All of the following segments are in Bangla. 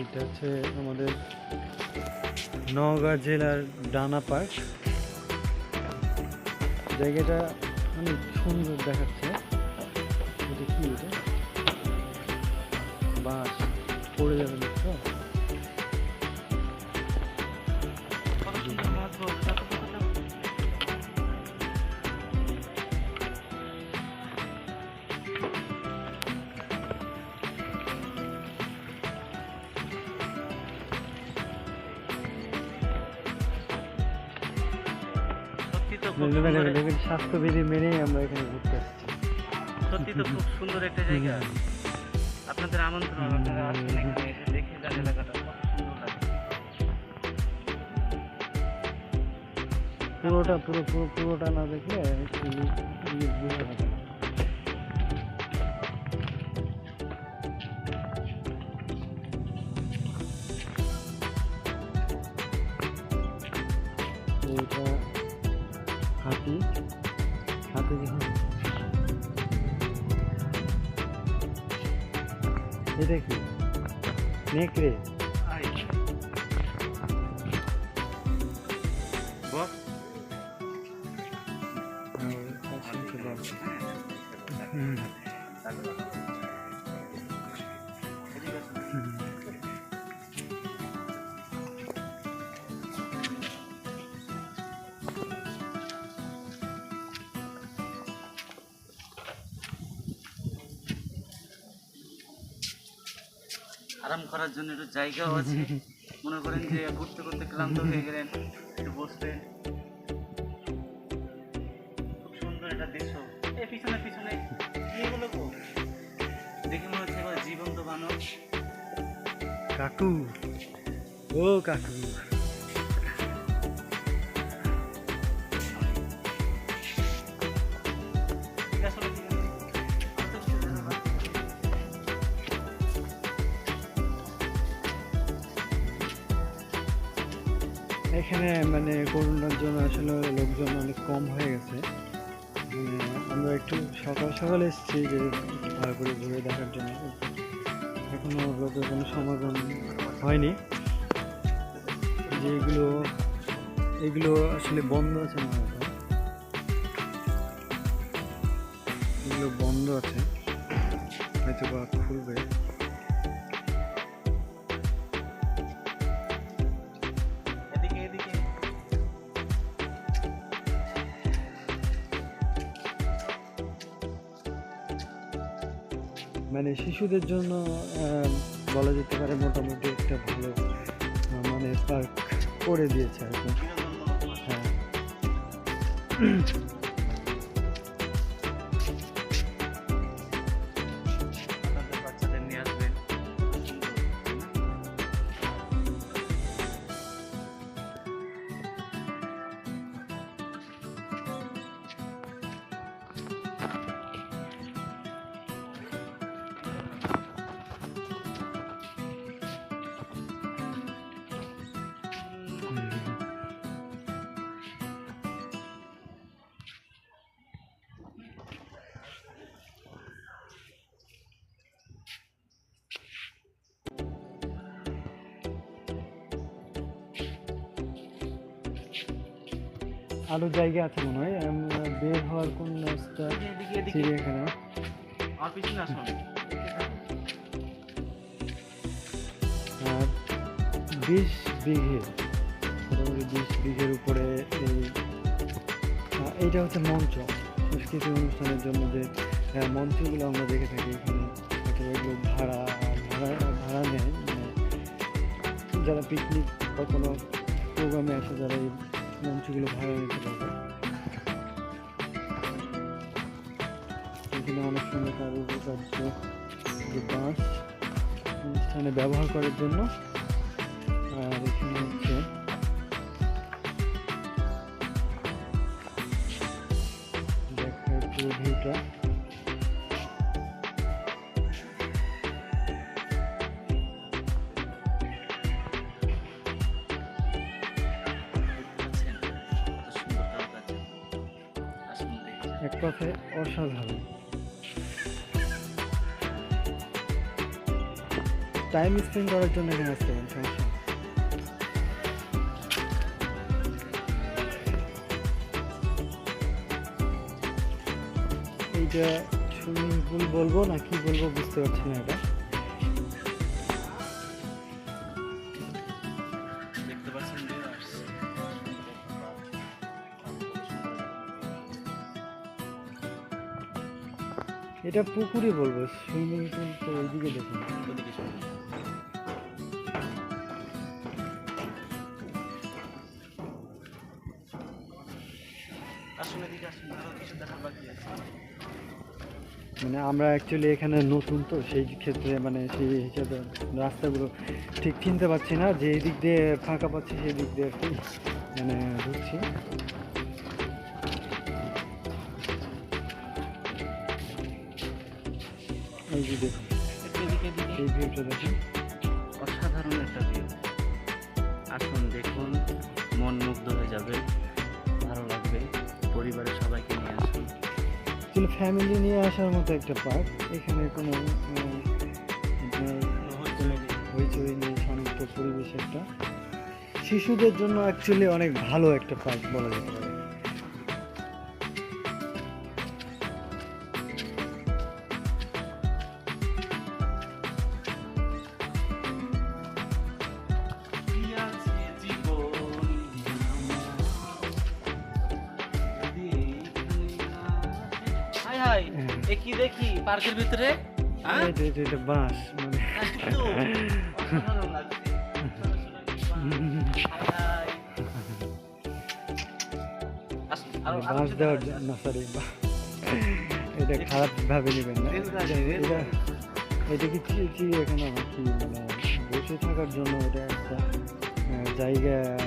এইটা হচ্ছে আমাদের নওগাঁ জেলার ডানা পার্ক। জায়গাটা অনেক সুন্দর দেখাচ্ছে। এটা কি এটা? বাস, পড়ে যাবে তো স্বাস্থ্যবিধি মেনেই আমরা এখানে ঘুরতে আসছি। সত্যি তো খুব সুন্দর একটা জায়গা। আপনাদের আমন্ত্রণ আপনারা আসুন এখানে এসে দেখে যান এলাকাটা। পুরোটা পুরো পুরো পুরোটা না দেখলে বুঝতে হবে এইটা হাতি হাতি যখন এটা নেকড়ে। আরাম করার জন্য একটু জায়গাও আছে। মনে করেন যে ঘুরতে ঘুরতে ক্লান্ত হয়ে গেলেন, একটু বসলেন। খুব সুন্দর একটা দৃশ্য। পিছনে পিছনে। দেখে মনে হচ্ছে জীবন্ত মানুষ। কাকু। ও কাকু। এখানে মানে করোনার জন্য আসলে লোকজন অনেক কম হয়ে গেছে। মানে আমরা একটু সকাল সকাল এসেছি যে ভালো করে ঘুরে দেখার জন্য। এখনও লোকের কোনো সমাগম হয়নি। যেগুলো, এগুলো আসলে বন্ধ আছে না হয়তো এগুলো বন্ধ আছে। হয়তো বা খুলবে। মানে শিশুদের জন্য বলা যেতে পারে মোটামুটি একটা ভালো মানে পার্ক করে দিয়েছে আর কি। হ্যাঁ। আরও জায়গা আছে মনে হয়। বের হওয়ার কোন রাস্তা এদিকে এদিকে চিড়িয়াখানা? আর পিছনে আসুন বিশ বিঘে মোটামুটি বিশ বিঘের উপরে এই এইটা হচ্ছে মঞ্চ। সাংস্কৃতিক অনুষ্ঠানের জন্য যে মঞ্চগুলো আমরা দেখে থাকি এখানে। এগুলো ভাড়া ভাড়া ভাড়া নেয়। মানে যারা পিকনিক বা কোনো প্রোগ্রামে আসে যারা এই মঞ্চগুলো ভালো নিতে পারবে এখানে অনেক সুন্দর কারুকার্য যে বাঁশ অনুষ্ঠানে ব্যবহার করার জন্য। আর এখানে হচ্ছে দেখার পুরো ভিউটা। এক কথায় অসাধারণ টাইম স্পেন্ড করার জন্য এখানে আসতে পারেন, সমস্যা। এইটা সুইমিং পুল বলব না কি বলব বুঝতে পারছি না এটা এটা পুকুরই বলব, সুইমিং পুল তো ওইদিকে দেখুন। মানে আমরা অ্যাকচুয়ালি এখানে নতুন তো, সেই ক্ষেত্রে মানে সেই হিসাবে রাস্তাগুলো ঠিক চিনতে পারছি না, যে দিক দিয়ে ফাঁকা পাচ্ছি, সেই দিক দিয়ে আর কি মানে ঢুকছি এই যে দেখুন এই ভিউটা দেখুন অসাধারণ একটা ভিউ আসুন দেখুন মন মুগ্ধ হয়ে যাবে ভালো লাগবে। পরিবারের সবাইকে নিয়ে আসুন। কিন্তু ফ্যামিলি নিয়ে আসার মতো একটা পার্ক এখানে কোনো হইচই নেই। শান্ত পরিবেশ একটা শিশুদের জন্য অ্যাকচুয়ালি অনেক ভালো একটা পার্ক বলা যেতে পারে। এ কি দেখি? পার্কের ভিতরে? হ্যাঁ? এটা মানে। অসাধারণ লাগছে। বাস। Hi hi. আসুন, আরো- আরও বাঁশ দেওয়ার জন্য সরি এটা খারাপ ভাবে নেবেন না। এটা- কি চিড়িয়াখানা মানে বসে থাকার জন্য এটা একটা জায়গা।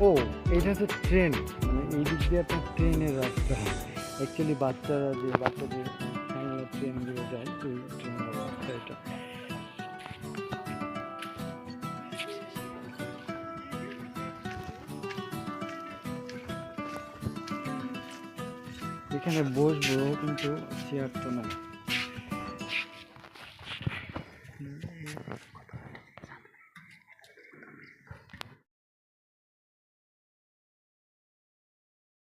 ও এটা তো ট্রেন। মানে এই দিক দিয়ে একটা ট্রেনের রাস্তা। অ্যাকচুয়ালি বাচ্চারা যে, বাচ্চাদের সামনে ট্রেনগুলো যায়, ওই ট্রেনের রাস্তা এটা। এখানে বসবো, কিন্তু চেয়ার তো না